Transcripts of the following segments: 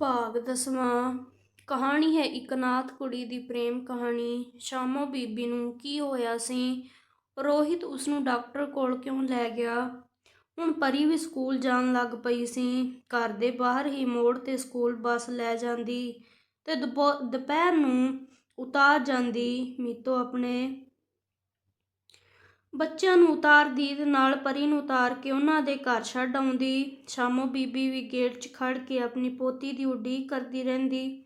ਭਾਗ ਦਸਵਾਂ। ਕਹਾਣੀ ਹੈ ਇੱਕ ਨਾਥ ਕੁੜੀ ਦੀ ਪ੍ਰੇਮ ਕਹਾਣੀ। ਸ਼ਾਮੋ ਬੀਬੀ ਨੂੰ ਕੀ ਹੋਇਆ ਸੀ? ਰੋਹਿਤ ਉਸ ਨੂੰ ਡਾਕਟਰ ਕੋਲ ਕਿਉਂ ਲੈ ਗਿਆ? ਹੁਣ ਪਰੀ ਵੀ ਸਕੂਲ ਜਾਣ ਲੱਗ ਪਈ ਸੀ। ਘਰ ਦੇ ਬਾਹਰ ਹੀ ਮੋੜ ਤੇ ਸਕੂਲ ਬੱਸ ਲੈ ਜਾਂਦੀ ਤੇ ਦੁਪੋ- ਦੁਪਹਿਰ ਨੂੰ ਉਤਾਰ ਜਾਂਦੀ ਮੀਤੋ ਆਪਣੇ ਬੱਚਿਆਂ ਨੂੰ ਉਤਾਰਦੀ ਤੇ ਨਾਲ ਪਰੀ ਨੂੰ ਉਤਾਰ ਕੇ ਉਹਨਾਂ ਦੇ ਘਰ ਛੱਡ ਆਉਂਦੀ। ਸ਼ਾਮੋ ਬੀਬੀ ਵੀ ਗੇਟ 'ਚ ਖੜ ਕੇ ਆਪਣੀ ਪੋਤੀ ਦੀ ਉਡੀਕ ਕਰਦੀ ਰਹਿੰਦੀ।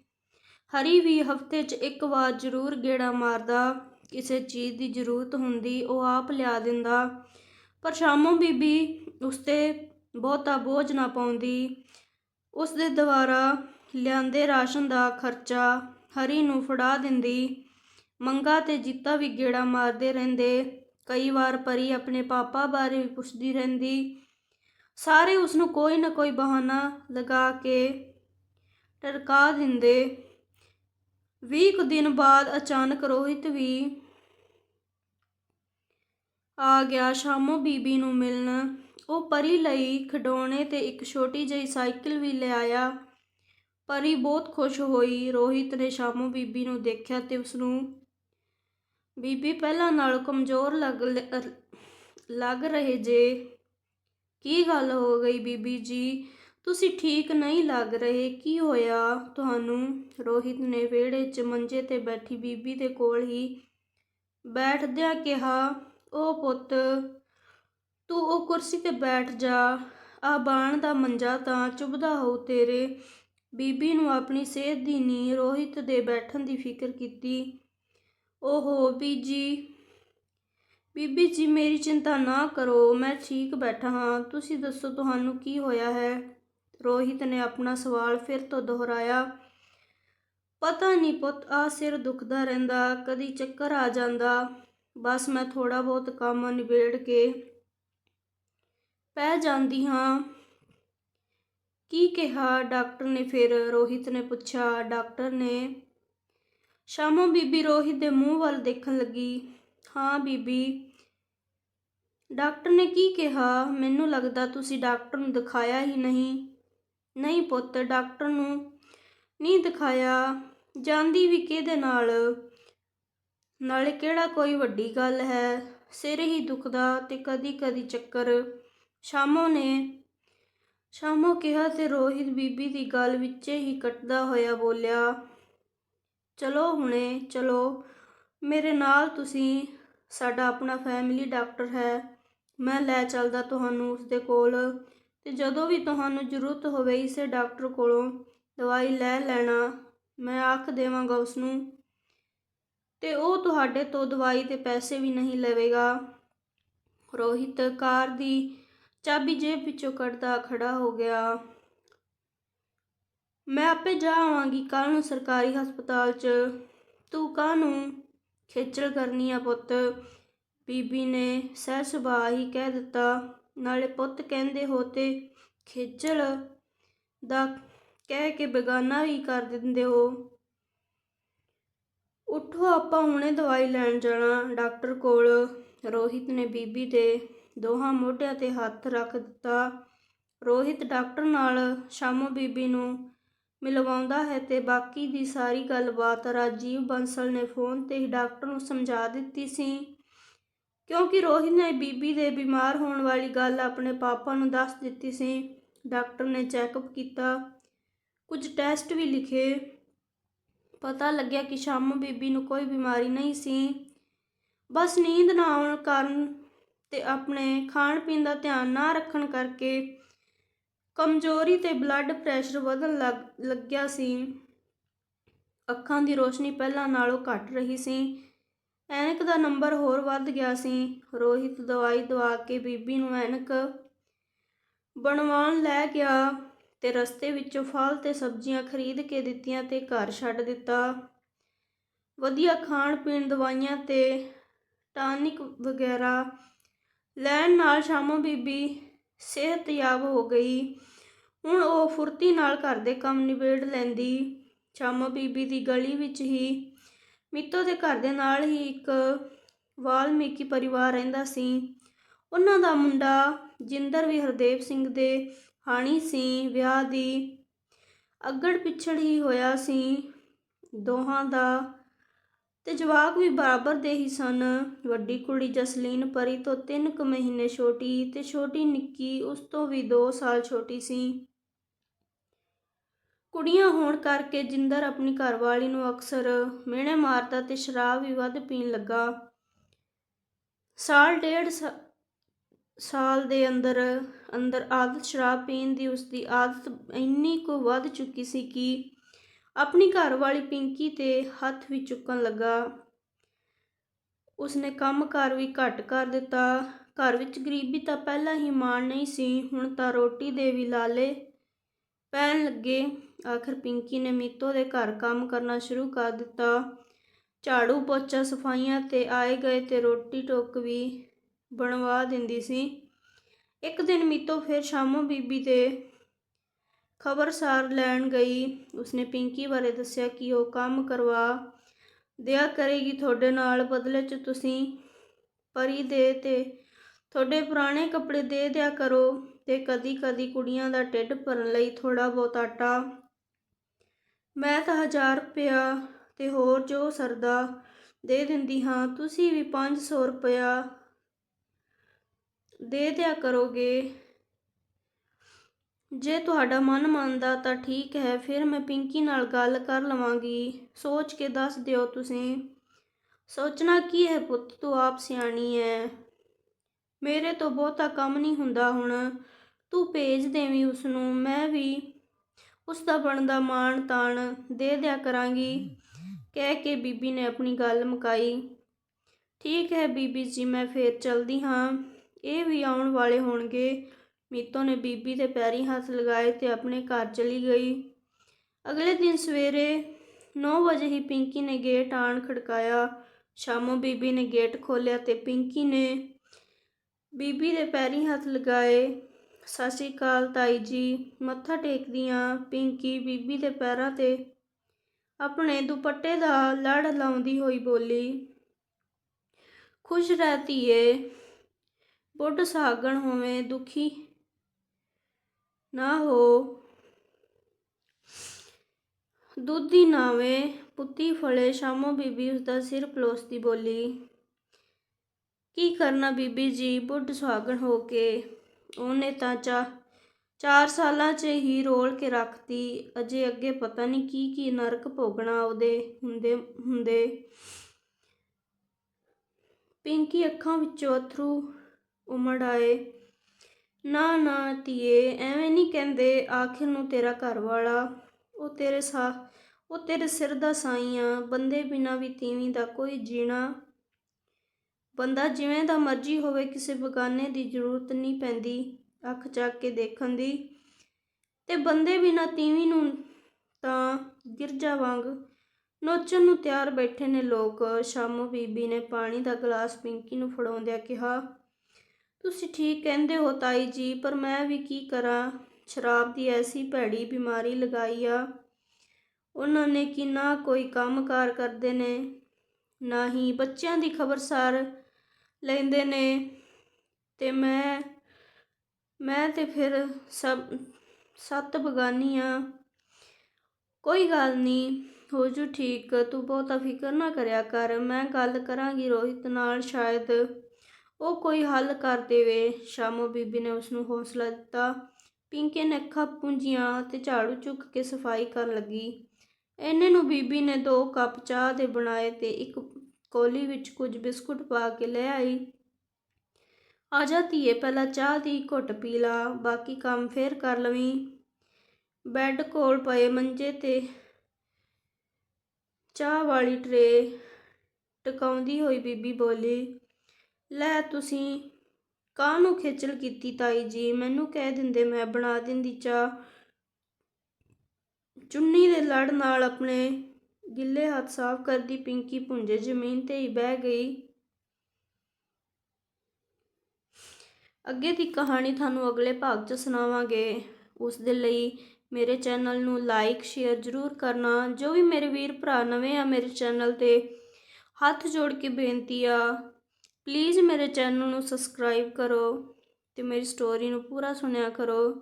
ਹਰੀ ਵੀ ਹਫ਼ਤੇ 'ਚ ਇੱਕ ਵਾਰ ਜ਼ਰੂਰ ਗੇੜਾ ਮਾਰਦਾ। ਕਿਸੇ ਚੀਜ਼ ਦੀ ਜ਼ਰੂਰਤ ਹੁੰਦੀ, ਉਹ ਆਪ ਲਿਆ ਦਿੰਦਾ। ਪਰ ਸ਼ਾਮੋ ਬੀਬੀ ਉਸ ਤੇ ਬਹੁਤਾ ਬੋਝ ਨਾ ਪਾਉਂਦੀ। ਉਸ ਦੇ ਦੁਆਰਾ ਲਿਆਂਦੇ ਰਾਸ਼ਨ ਦਾ ਖਰਚਾ ਹਰੀ ਨੂੰ ਫੜਾ ਦਿੰਦੀ। ਮੰਗਾ ਤੇ ਜੀਤਾ ਵੀ ਗੇੜਾ ਮਾਰਦੇ ਰਹਿੰਦੇ। ਕਈ ਵਾਰ ਪਰੀ ਆਪਣੇ ਪਾਪਾ ਬਾਰੇ ਵੀ ਪੁੱਛਦੀ ਰਹਿੰਦੀ। ਸਾਰੇ ਉਸ ਨੂੰ ਕੋਈ ਨਾ ਕੋਈ ਬਹਾਨਾ ਲਗਾ ਕੇ ਟਰਕਾ ਦਿੰਦੇ। ਵੀਹ ਕੁ ਦਿਨ ਬਾਅਦ ਅਚਾਨਕ ਰੋਹਿਤ ਵੀ ਆ ਗਿਆ। ਸ਼ਾਮੋ ਬੀਬੀ ਨੂੰ ਮਿਲਣ। ਉਹ ਪਰੀ ਲਈ ਖਿਡੌਣੇ ਤੇ ਇੱਕ ਛੋਟੀ ਜਿਹੀ ਸਾਈਕਲ ਵੀ ਲਿਆਇਆ ਪਰੀ ਬਹੁਤ ਖੁਸ਼ ਹੋਈ। ਰੋਹਿਤ ਨੇ ਸ਼ਾਮੋ ਬੀਬੀ ਨੂੰ ਦੇਖਿਆ ਤੇ ਉਸ ਨੂੰ ਬੀਬੀ, ਪਹਿਲਾਂ ਨਾਲੋਂ ਕਮਜ਼ੋਰ ਲੱਗ ਲੱਗ ਰਹੇ ਜੇ। ਕੀ ਗੱਲ ਹੋ ਗਈ ਬੀਬੀ ਜੀ? ਤੁਸੀਂ ਠੀਕ ਨਹੀਂ ਲੱਗ ਰਹੇ, ਕੀ ਹੋਇਆ? ਤੁਹਾਨੂੰ ਰੋਹਿਤ ਨੇ ਵਿਹੜੇ 'ਚ ਮੰਜੇ ਤੇ ਬੈਠੀ ਬੀਬੀ ਦੇ ਕੋਲ ਹੀ ਬੈਠਦਿਆਂ ਕਿਹਾ, ਉਹ ਪੁੱਤ, ਤੂੰ ਉਹ ਕੁਰਸੀ ਤੇ ਬੈਠ ਜਾ। ਆ ਬਾਣ ਦਾ ਮੰਜਾ ਤਾਂ ਚੁੱਭਦਾ ਹੋ ਤੇਰੇ। ਬੀਬੀ ਨੂੰ ਆਪਣੀ ਸਿਹਤ ਦੀ ਨੀ ਰੋਹਿਤ ਦੇ ਬੈਠਣ ਦੀ ਫਿਕਰ ਕੀਤੀ। ਓਹੋ ਬੀਜੀ, ਬੀਬੀ ਜੀ ਮੇਰੀ ਚਿੰਤਾ ਨਾ ਕਰੋ, ਮੈਂ ਠੀਕ ਬੈਠਾ ਹਾਂ। ਤੁਸੀਂ ਦੱਸੋ ਤੁਹਾਨੂੰ ਕੀ ਹੋਇਆ ਹੈ? ਰੋਹਿਤ ਨੇ ਆਪਣਾ ਸਵਾਲ ਫਿਰ ਤੋਂ ਦੁਹਰਾਇਆ। ਪਤਾ ਨਹੀਂ ਪੁੱਤ, ਆ ਸਿਰ ਦੁਖਦਾ ਰਹਿੰਦਾ, ਕਦੀ ਚੱਕਰ ਆ ਜਾਂਦਾ। ਬਸ ਮੈਂ ਥੋੜਾ ਬਹੁਤ ਕੰਮ ਨਿਬੇੜ ਕੇ ਪੈ ਜਾਂਦੀ ਹਾਂ। ਕੀ ਕਿਹਾ ਡਾਕਟਰ ਨੇ ਫਿਰ? ਰੋਹਿਤ ਨੇ ਪੁੱਛਿਆ, ਡਾਕਟਰ ਨੇ ਸ਼ਾਮੋ ਬੀਬੀ ਰੋਹਿਤ ਦੇ ਮੂੰਹ ਵੱਲ ਦੇਖਣ ਲੱਗੀ। ਹਾਂ ਬੀਬੀ, ਡਾਕਟਰ ਨੇ ਕੀ ਕਿਹਾ? ਮੈਨੂੰ ਲੱਗਦਾ ਤੁਸੀਂ ਡਾਕਟਰ ਨੂੰ ਦਿਖਾਇਆ ਹੀ ਨਹੀਂ। ਨਹੀਂ ਪੁੱਤ, ਡਾਕਟਰ ਨੂੰ ਨਹੀਂ ਦਿਖਾਇਆ। ਜਾਂਦੀ ਵੀ ਕਿਹਦੇ ਨਾਲ? ਨਾਲੇ ਕਿਹੜਾ ਕੋਈ ਵੱਡੀ ਗੱਲ ਹੈ? ਸਿਰ ਹੀ ਦੁਖਦਾ ਤੇ ਕਦੀ ਕਦੀ ਚੱਕਰ। ਸ਼ਾਮੋ ਨੇ, ਸ਼ਾਮੋ ਕਿਹਾ ਤੇ ਰੋਹਿਤ ਬੀਬੀ ਦੀ ਗੱਲ ਵਿੱਚੇ ਹੀ ਕੱਟਦਾ ਹੋਇਆ ਬੋਲਿਆ ਚਲੋ ਹੁਣੇ, ਚਲੋ। ਮੇਰੇ ਨਾਲ ਤੁਸੀਂ, ਸਾਡਾ ਆਪਣਾ ਫੈਮਿਲੀ ਡਾਕਟਰ ਹੈ। ਮੈਂ ਲੈ ਚੱਲਦਾ ਤੁਹਾਨੂੰ ਉਸਦੇ ਕੋਲ। ਤੇ ਜਦੋਂ ਵੀ ਤੁਹਾਨੂੰ ਜ਼ਰੂਰਤ ਹੋਵੇ ਇਸੇ ਡਾਕਟਰ ਕੋਲੋਂ ਦਵਾਈ ਲੈ ਲੈਣਾ, ਮੈਂ ਆਖ ਦੇਵਾਂਗਾ ਉਸ ਨੂੰ ਤੇ ਉਹ ਤੁਹਾਡੇ ਤੋਂ ਦਵਾਈ ਤੇ ਪੈਸੇ ਵੀ ਨਹੀਂ ਲਵੇਗਾ। ਰੋਹਿਤ ਕਾਰ ਦੀ ਚਾਬੀ ਜੇਬ ਵਿੱਚੋਂ ਕੱਢਦਾ ਖੜਾ ਹੋ ਗਿਆ। ਮੈਂ ਆਪੇ ਜਾ ਆਵਾਂਗੀ ਕੱਲ ਨੂੰ ਸਰਕਾਰੀ ਹਸਪਤਾਲ 'ਚ। ਤੂੰ ਕਾਹਨੂੰ ਖੇਚਲ ਕਰਨੀ ਆ ਪੁੱਤ? ਬੀਬੀ ਨੇ ਸਹਿ ਸੁਭਾਅ ਹੀ ਕਹਿ ਦਿੱਤਾ। ਨਾਲੇ ਪੁੱਤ ਕਹਿੰਦੇ ਹੋ ਤੇ ਖੇਚਲ ਦਾ ਕਹਿ ਕੇ ਬੇਗਾਨਾ ਵੀ ਕਰ ਦਿੰਦੇ ਹੋ। ਉੱਠੋ, ਆਪਾਂ ਹੁਣੇ ਦਵਾਈ ਲੈਣ ਜਾਣਾ। ਡਾਕਟਰ ਕੋਲ ਰੋਹਿਤ ਨੇ ਬੀਬੀ ਦੇ ਦੋਹਾਂ ਮੋਢਿਆਂ ਤੇ ਹੱਥ ਰੱਖ ਦਿੱਤਾ। ਰੋਹਿਤ ਡਾਕਟਰ ਨਾਲ ਸ਼ਾਮੋ ਬੀਬੀ ਨੂੰ ਮਿਲਵਾਉਂਦਾ ਹੈ ਅਤੇ ਬਾਕੀ ਦੀ ਸਾਰੀ ਗੱਲਬਾਤ ਰਾਜੀਵ ਬੰਸਲ ਨੇ ਫੋਨ ਤੇ ਹੀ ਡਾਕਟਰ ਨੂੰ ਸਮਝਾ ਦਿੱਤੀ ਸੀ। ਕਿਉਂਕਿ ਰੋਹਿਤ ਨੇ ਬੀਬੀ ਦੇ ਬਿਮਾਰ ਹੋਣ ਵਾਲੀ ਗੱਲ ਆਪਣੇ ਪਾਪਾ ਨੂੰ ਦੱਸ ਦਿੱਤੀ ਸੀ, ਡਾਕਟਰ ਨੇ ਚੈੱਕਅਪ ਕੀਤਾ, ਕੁਝ ਟੈਸਟ ਵੀ ਲਿਖੇ। ਪਤਾ ਲੱਗਿਆ ਕਿ ਸ਼ਾਮੋ ਬੀਬੀ ਨੂੰ ਕੋਈ ਬਿਮਾਰੀ ਨਹੀਂ ਸੀ। ਬਸ ਨੀਂਦ ਨਾ ਆਉਣ ਕਾਰਨ ਤੇ ਆਪਣੇ ਖਾਣ ਪੀਣ ਦਾ ਧਿਆਨ ਨਾ ਰੱਖਣ ਕਰਕੇ ਕਮਜ਼ੋਰੀ ਤੇ ਬਲੱਡ ਪ੍ਰੈਸ਼ਰ ਵਧਣ ਲੱਗ, ਲੱਗਿਆ ਸੀ। ਅੱਖਾਂ ਦੀ ਰੋਸ਼ਨੀ ਪਹਿਲਾਂ ਨਾਲੋਂ ਘਟ ਰਹੀ ਸੀ। ਐਨਕ ਦਾ ਨੰਬਰ ਹੋਰ ਵੱਧ ਗਿਆ ਸੀ। ਰੋਹਿਤ ਦਵਾਈ ਦਵਾ ਕੇ ਬੀਬੀ ਨੂੰ ਐਨਕ ਬਣਵਾਉਣ ਲੈ ਗਿਆ ਤੇ ਰਸਤੇ ਵਿੱਚੋਂ ਫਲ ਤੇ ਸਬਜ਼ੀਆਂ ਖਰੀਦ ਕੇ ਦਿੱਤੀਆਂ ਤੇ ਘਰ ਛੱਡ ਦਿੱਤਾ। ਵਧੀਆ ਖਾਣ ਪੀਣ ਦਵਾਈਆਂ ਤੇ ਟਾਨਿਕ ਵਗੈਰਾ ਲੈਣ ਨਾਲ ਸ਼ਾਮੋ ਬੀਬੀ ਸਿਹਤਯਾਬ ਹੋ ਗਈ। ਹੁਣ ਉਹ ਫੁਰਤੀ ਨਾਲ ਘਰ ਦੇ ਕੰਮ ਨਿਬੇੜ ਲੈਂਦੀ। ਸ਼ਾਮੋ ਬੀਬੀ ਦੀ ਗਲੀ ਵਿੱਚ ਹੀ ਮਿੱਤੋ ਦੇ ਘਰ ਦੇ ਨਾਲ ਹੀ ਇੱਕ ਵਾਲਮੀਕੀ ਪਰਿਵਾਰ ਰਹਿੰਦਾ ਸੀ। ਉਹਨਾਂ ਦਾ ਮੁੰਡਾ ਜਿੰਦਰ ਵੀ ਹਰਦੇਵ ਸਿੰਘ ਦੇ ਹਾਣੀ ਸੀ। ਵਿਆਹ ਦੀ ਅੱਗੜ ਪਿੱਛੜ ਹੀ ਹੋਇਆ ਸੀ। ਦੋਹਾਂ ਦਾ ਤੇ ਜਵਾਕ ਵੀ ਬਰਾਬਰ ਦੇ ਹੀ ਸਨ। ਵੱਡੀ ਕੁੜੀ ਜਸਲੀਨ ਪਰੀ ਤੋਂ ਤਿੰਨ ਕੁ ਮਹੀਨੇ ਛੋਟੀ ਤੇ ਛੋਟੀ ਨਿੱਕੀ ਉਸ ਤੋਂ ਵੀ 2 ਸਾਲ ਛੋਟੀ ਸੀ। ਕੁੜੀਆਂ ਹੋਣ ਕਰਕੇ ਜਿੰਦਰ ਆਪਣੀ ਘਰਵਾਲੀ ਨੂੰ ਅਕਸਰ ਮਿਹਣੇ ਮਾਰਦਾ ਤੇ ਸ਼ਰਾਬ ਵੀ ਵੱਧ ਪੀਣ ਲੱਗਾ। ਸਾਲ ਡੇਢ ਸਾ- ਸਾਲ ਦੇ ਅੰਦਰ ਅੰਦਰ ਆਦਤ ਸ਼ਰਾਬ ਪੀਣ ਦੀ ਉਸਦੀ ਆਦਤ ਇੰਨੀ ਕੁ ਵੱਧ ਚੁੱਕੀ ਸੀ ਕਿ ਆਪਣੀ ਘਰਵਾਲੀ ਪਿੰਕੀ ਤੇ ਹੱਥ ਵੀ ਚੁੱਕਣ ਲੱਗਾ। ਉਸਨੇ ਕੰਮ-ਕਾਰ ਵੀ ਘੱਟ ਕਰ ਦਿੱਤਾ। ਘਰ ਵਿੱਚ ਗਰੀਬੀ ਤਾਂ ਪਹਿਲਾਂ ਹੀ ਮਾਣ ਨਹੀਂ ਸੀ, ਹੁਣ ਤਾਂ ਰੋਟੀ ਦੇ ਵੀ ਲਾਲੇ ਪੈਣ ਲੱਗੇ। ਆਖਰ ਪਿੰਕੀ ਨੇ ਮੀਤੋ ਦੇ ਘਰ ਕੰਮ ਕਰਨਾ ਸ਼ੁਰੂ ਕਰ ਦਿੱਤਾ। ਝਾੜੂ ਪੋਚਾ ਸਫਾਈਆਂ ਤੇ ਆਏ ਗਏ ਤੇ ਰੋਟੀ ਟੋਕ ਵੀ ਬਣਵਾ ਦਿੰਦੀ ਸੀ। ਇੱਕ ਦਿਨ ਮੀਤੋ ਫਿਰ ਸ਼ਾਮੋਂ ਬੀਬੀ ਦੇ ਖਬਰਸਾਰ ਲੈਣ ਗਈ। ਉਸਨੇ ਪਿੰਕੀ ਬਾਰੇ ਦੱਸਿਆ ਕਿ ਉਹ ਕੰਮ ਕਰਵਾ ਦਿਆ ਕਰੇਗੀ ਤੁਹਾਡੇ ਨਾਲ, ਬਦਲੇ 'ਚ ਤੁਸੀਂ ਪਰੀ ਦੇ ਤੇ ਤੁਹਾਡੇ ਪੁਰਾਣੇ ਕੱਪੜੇ ਦੇ ਦਿਆ ਕਰੋ ਤੇ ਕਦੀ-ਕਦੀ ਕੁੜੀਆਂ ਦਾ ਢਿੱਡ ਭਰਨ ਲਈ ਥੋੜਾ ਬਹੁਤ ਆਟਾ। ਮੈਂ ਤਾਂ 1000 ਰੁਪਇਆ ਤੇ ਹੋਰ ਜੋ ਸਰਦਾ ਦੇ ਦਿੰਦੀ ਹਾਂ, ਤੁਸੀਂ ਵੀ 500 ਰੁਪਇਆ ਦੇ ਦਿਆ ਕਰੋਗੇ। ਜੇ ਤੁਹਾਡਾ ਮਨ ਮੰਨਦਾ ਤਾਂ ਠੀਕ ਹੈ, ਫਿਰ ਮੈਂ ਪਿੰਕੀ ਨਾਲ ਗੱਲ ਕਰ ਲਵਾਂਗੀ। ਸੋਚ ਕੇ ਦੱਸ ਦਿਓ ਤੁਸੀਂ। ਸੋਚਣਾ ਕੀ ਹੈ ਪੁੱਤ, ਤੂੰ ਆਪ ਸਿਆਣੀ ਹੈ ਮੇਰੇ ਤੋਂ ਬਹੁਤਾ ਕੰਮ ਨਹੀਂ ਹੁੰਦਾ ਹੁਣ। ਤੂੰ ਭੇਜ ਦੇਵੀਂ ਉਸ ਨੂੰ ਮੈਂ ਵੀ ਉਸ ਦਾ ਬਣਦਾ ਮਾਣ ਤਾਣ ਦੇ ਦਿਆ ਕਰਾਂਗੀ। ਕਹਿ ਕੇ ਬੀਬੀ ਨੇ ਆਪਣੀ ਗੱਲ ਮੁਕਾਈ। ਠੀਕ ਹੈ ਬੀਬੀ ਜੀ, ਮੈਂ ਫੇਰ ਚਲਦੀ ਹਾਂ। ਇਹ ਵੀ ਆਉਣ ਵਾਲੇ ਹੋਣਗੇ। ਮੀਤੋ ਨੇ ਬੀਬੀ ਦੇ ਪੈਰੀ ਹੱਥ ਲਗਾਏ ਤੇ ਆਪਣੇ ਘਰ ਚਲੀ ਗਈ। ਅਗਲੇ ਦਿਨ ਸਵੇਰੇ 9 ਵਜੇ ਹੀ ਪਿੰਕੀ ਨੇ ਗੇਟ ਆਣ ਖੜਕਾਇਆ। ਸ਼ਾਮੋ ਬੀਬੀ ਨੇ ਗੇਟ ਖੋਲ੍ਹਿਆ ਤੇ ਪਿੰਕੀ ਨੇ ਬੀਬੀ ਦੇ ਪੈਰੀ ਹੱਥ ਲਗਾਏ। ਸਤਿ ਸ਼੍ਰੀ ਅਕਾਲ ਤਾਈ ਜੀ, ਮੱਥਾ ਟੇਕਦੀਆਂ ਪਿੰਕੀ ਬੀਬੀ ਦੇ ਪੈਰਾਂ ਤੇ ਆਪਣੇ ਦੁਪੱਟੇ ਦਾ ਲੜ ਲਾਉਂਦੀ ਹੋਈ ਬੋਲੀ, ਖੁਸ਼ ਰਹਤੀ ਏ ਬੁੱਢ ਸਾਗਣ ਹੋਵੇਂ ਦੁਖੀ ਨਾ ਹੋ। ਦੁੱਧੀ ਨਾਵੇਂ ਪੁੱਤੀ ਫਲੇ ਸ਼ਾਮੋ ਬੀਬੀ ਉਸਦਾ ਸਿਰ ਪਲੋਸਦੀ ਬੋਲੀ, ਕੀ ਕਰਨਾ ਬੀਬੀ ਜੀ, ਬੁੱਢ ਸੁਹਾਗਣ ਹੋ ਕੇ? ਉਹਨੇ ਤਾਂ ਚਾ, ਚਾਰ ਸਾਲਾਂ 'ਚ ਹੀ ਰੋਲ ਕੇ ਰੱਖਤੀ, ਅਜੇ ਅੱਗੇ ਪਤਾ ਨਹੀਂ ਕੀ ਕੀ ਨਰਕ ਭੋਗਣਾ ਉਹਦੇ ਹੁੰਦੇ ਹੁੰਦੇ। ਪਿੰਕੀ ਅੱਖਾਂ ਵਿੱਚੋਂ ਅਥਰੂ ਉਮੜ ਆਏ। ਨਾ ਨਾ ਧੀਏ, ਐਵੇਂ ਨਹੀਂ ਕਹਿੰਦੇ, ਆਖਿਰ ਨੂੰ ਤੇਰਾ ਘਰ ਵਾਲਾ। ਉਹ ਤੇਰੇ ਸਾ, ਉਹ ਤੇਰੇ ਸਿਰ ਦਾ ਸਾਈ ਆ। ਬੰਦੇ ਬਿਨਾ ਵੀ ਤੀਵੀਂ ਦਾ ਕੋਈ ਜੀਣਾ। ਬੰਦਾ ਜਿਵੇਂ ਦਾ ਮਰਜ਼ੀ ਹੋਵੇ, ਕਿਸੇ ਬਗਾਨੇ ਦੀ ਜ਼ਰੂਰਤ ਨਹੀਂ ਪੈਂਦੀ, ਅੱਖ ਚੱਕ ਕੇ ਦੇਖਣ ਦੀ। ਤੇ ਬੰਦੇ ਬਿਨਾ ਤੀਵੀਂ ਨੂੰ ਤਾਂ ਗਿਰਜਾ ਵਾਂਗ ਨੋਚਣ ਨੂੰ ਤਿਆਰ ਬੈਠੇ ਨੇ ਲੋਕ। ਸ਼ਾਮੋ ਬੀਬੀ ਨੇ ਪਾਣੀ ਦਾ ਗਲਾਸ ਪਿੰਕੀ ਨੂੰ ਫੜਾਉਂਦਿਆਂ ਕਿਹਾ ਤੁਸੀਂ ਠੀਕ ਕਹਿੰਦੇ ਹੋ ਤਾਈ ਜੀ, ਪਰ ਮੈਂ ਵੀ ਕੀ ਕਰਾਂ? ਸ਼ਰਾਬ ਦੀ ਐਸੀ ਭੈੜੀ ਬਿਮਾਰੀ ਲਗਾਈ ਆ। ਉਹਨਾਂ ਨੇ ਕਿ ਨਾ ਕੋਈ ਕੰਮਕਾਰ ਕਰਦੇ ਨੇ, ਨਾ ਹੀ ਬੱਚਿਆਂ ਦੀ ਖਬਰਸਾਰ ਲੈਂਦੇ ਨੇ। ਤੇ ਮੈਂ ਮੈਂ ਤੇ ਫਿਰ ਸਭ, ਸੱਤ ਬਗਾਨੀ ਆ। ਕੋਈ ਗੱਲ ਨਹੀਂ ਹੋ ਜੂ ਠੀਕ, ਤੂੰ ਬਹੁਤਾ ਫਿਕਰ ਨਾ ਕਰਿਆ ਕਰ, ਮੈਂ ਗੱਲ ਕਰਾਂਗੀ ਰੋਹਿਤ ਨਾਲ ਸ਼ਾਇਦ। ਉਹ ਕੋਈ ਹੱਲ ਕਰ ਦੇਵੇ। ਸ਼ਾਮੋ ਬੀਬੀ ਨੇ ਉਸ ਨੂੰ ਹੌਸਲਾ ਦਿੱਤਾ। ਪਿੰਕੇ ਨੇ ਅੱਖਾਂ ਪੂੰਝੀਆਂ ਤੇ ਝਾੜੂ ਚੁੱਕ ਕੇ ਸਫ਼ਾਈ ਕਰਨ ਲੱਗੀ। ਇਹਨੇ ਨੂੰ ਬੀਬੀ ਨੇ ਦੋ ਕੱਪ ਚਾਹ ਦੇ ਬਣਾਏ ਤੇ ਇੱਕ ਕੋਲੀ ਵਿੱਚ ਕੁਝ ਬਿਸਕੁਟ ਪਾ ਕੇ ਲੈ ਆਈ। ਆ ਜਾ ਧੀਏ, ਪਹਿਲਾਂ ਚਾਹ ਦੀ ਘੁੱਟ ਪੀ ਲਾ, ਬਾਕੀ ਕੰਮ ਫੇਰ ਕਰ ਲਵੀਂ। ਬੈੱਡ ਕੋਲ ਪਏ ਮੰਜੇ ਤੇ ਚਾਹ ਵਾਲੀ ਟਰੇ ਟਕਾਉਂਦੀ ਹੋਈ ਬੀਬੀ ਬੋਲੀ ਲੈ ਤੁਸੀਂ ਕਾਹਨੂੰ ਖੇਚਲ ਕੀਤੀ ਤਾਈ ਜੀ? ਮੈਨੂੰ ਕਹਿ ਦਿੰਦੇ, ਮੈਂ ਬਣਾ ਦਿੰਦੀ ਚਾਹ। ਚੁੰਨੀ ਦੇ ਲੜ ਨਾਲ ਆਪਣੇ ਗਿੱਲੇ ਹੱਥ ਸਾਫ਼ ਕਰਦੀ ਪਿੰਕੀ ਪੁੰਜੇ ਜ਼ਮੀਨ ਤੇ ਹੀ ਬਹਿ ਗਈ। ਅੱਗੇ ਦੀ ਕਹਾਣੀ ਤੁਹਾਨੂੰ ਅਗਲੇ ਭਾਗ 'ਚ ਸੁਣਾਵਾਂਗੇ। ਉਸ ਦੇ ਲਈ ਮੇਰੇ ਚੈਨਲ ਨੂੰ ਲਾਈਕ, ਸ਼ੇਅਰ ਜ਼ਰੂਰ ਕਰਨਾ। ਜੋ ਵੀ ਮੇਰੇ ਵੀਰ ਭਰਾ ਨਵੇਂ ਆ, ਮੇਰੇ ਚੈਨਲ ਤੇ ਹੱਥ ਜੋੜ ਕੇ ਬੇਨਤੀ ਆ ਪਲੀਜ਼ ਮੇਰੇ ਚੈਨਲ ਨੂੰ ਸਬਸਕ੍ਰਾਈਬ ਕਰੋ ਤੇ ਮੇਰੀ ਸਟੋਰੀ ਨੂੰ ਪੂਰਾ ਸੁਣਿਆ ਕਰੋ।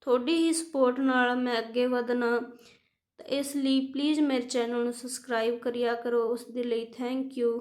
ਤੁਹਾਡੀ ਹੀ ਸਪੋਰਟ ਨਾਲ ਮੈਂ ਅੱਗੇ ਵਧਣਾ। ਤਾਂ ਇਸ ਲਈ ਪਲੀਜ਼ ਮੇਰੇ ਚੈਨਲ ਨੂੰ ਸਬਸਕ੍ਰਾਈਬ ਕਰਿਆ ਕਰੋ। ਉਸ ਦੇ ਲਈ ਥੈਂਕ ਯੂ।